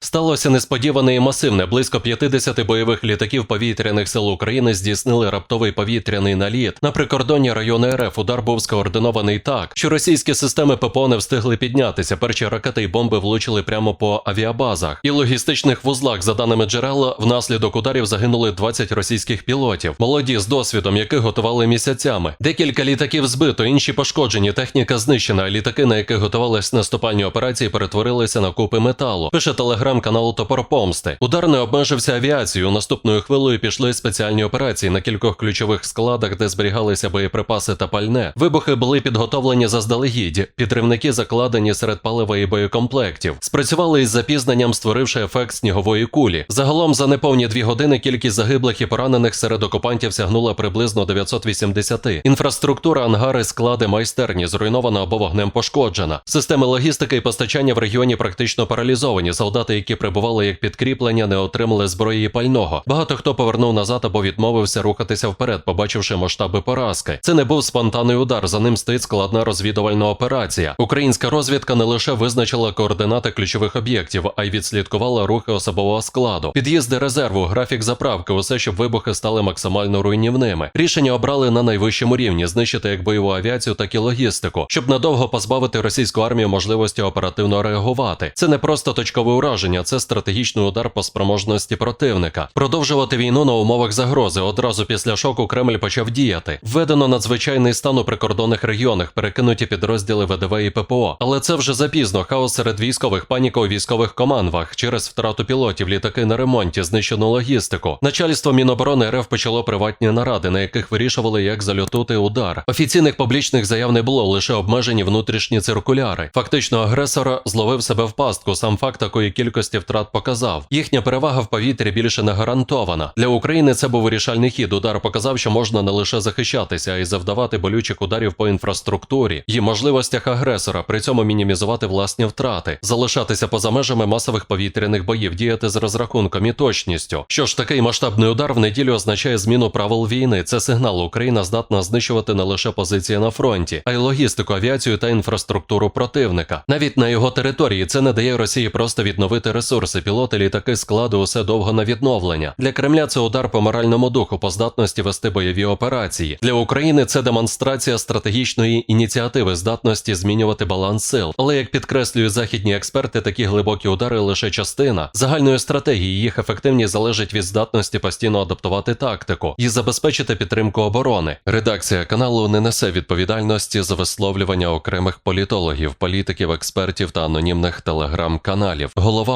Сталося несподіване і масивне. Близько 50 бойових літаків повітряних сил України здійснили раптовий повітряний наліт. На прикордонні району РФ удар був скоординований так, що російські системи ППО не встигли піднятися. Перші ракети й бомби влучили прямо по авіабазах і логістичних вузлах. За даними джерел, внаслідок ударів загинули 20 російських пілотів. Молоді з досвідом, яких готували місяцями. Декілька літаків збито, інші пошкоджені. Техніка знищена. Літаки, на яких готувались наступальні операції, перетворилися на купи металу. Пише телеграм-канал Топор Помсти. Удар не обмежився авіацією. Наступною хвилею пішли спеціальні операції на кількох ключових складах, де зберігалися боєприпаси та пальне. Вибухи були підготовлені заздалегідь. Підривники закладені серед палива і боєкомплектів. Спрацювали із запізненням, створивши ефект снігової кулі. Загалом за неповні дві години кількість загиблих і поранених серед окупантів сягнула приблизно 980. Інфраструктура, ангари, склади, майстерні зруйнована або вогнем пошкоджена. Системи логістики і постачання в регіоні практично паралізовані. Солдати, які прибували як підкріплення, не отримали зброї і пального. Багато хто повернув назад або відмовився рухатися вперед, побачивши масштаби поразки. Це не був спонтанний удар. За ним стоїть складна розвідувальна операція. Українська розвідка не лише визначила координати ключових об'єктів, а й відслідкувала рухи особового складу, під'їзди резерву, графік заправки, усе, щоб вибухи стали максимально руйнівними. Рішення обрали на найвищому рівні знищити як бойову авіацію, так і логістику, щоб надовго позбавити російську армію можливості оперативно реагувати. Це не просто точкове ураження, це стратегічний удар по спроможності противника. Продовжувати війну на умовах загрози. Одразу після шоку Кремль почав діяти. Введено надзвичайний стан у прикордонних регіонах, перекинуті підрозділи ВДВ і ППО. Але це вже запізно. Хаос серед військових, паніка у військових командах через втрату пілотів, літаки на ремонті, знищену логістику. Начальство Міноборони РФ почало приватні наради, на яких вирішували, як залютути удар. Офіційних публічних заяв не було, лише обмежені внутрішні циркуляри. Фактично, агресор зловив себе в пастку. Сам факт такої кількості втрат показав. Їхня перевага в повітрі більше не гарантована. Для України це був вирішальний хід. Удар показав, що можна не лише захищатися, а й завдавати болючих ударів по інфраструктурі і можливостях агресора, при цьому мінімізувати власні втрати, залишатися поза межами масових повітряних боїв, діяти з розрахунком і точністю. Що ж такий масштабний удар в неділю означає зміну правил війни. Це сигнал Україна здатна знищувати не лише позиції на фронті, а й логістику, авіацію та інфраструктуру противника. Навіть на його території це не дає Росії просто відновити ресурси. Пілоти, літаки, склади усе довго на відновлення. Для Кремля це удар по моральному духу, по здатності вести бойові операції. Для України це демонстрація стратегічної ініціативи, здатності змінювати баланс сил. Але як підкреслюють західні експерти, такі глибокі удари лише частина загальної стратегії. Їх ефективність залежить від здатності постійно адаптувати тактику і забезпечити підтримку оборони. Редакція каналу не несе відповідальності за висловлювання окремих політологів, політиків, експертів та анонімних телеграм-каналів. Голова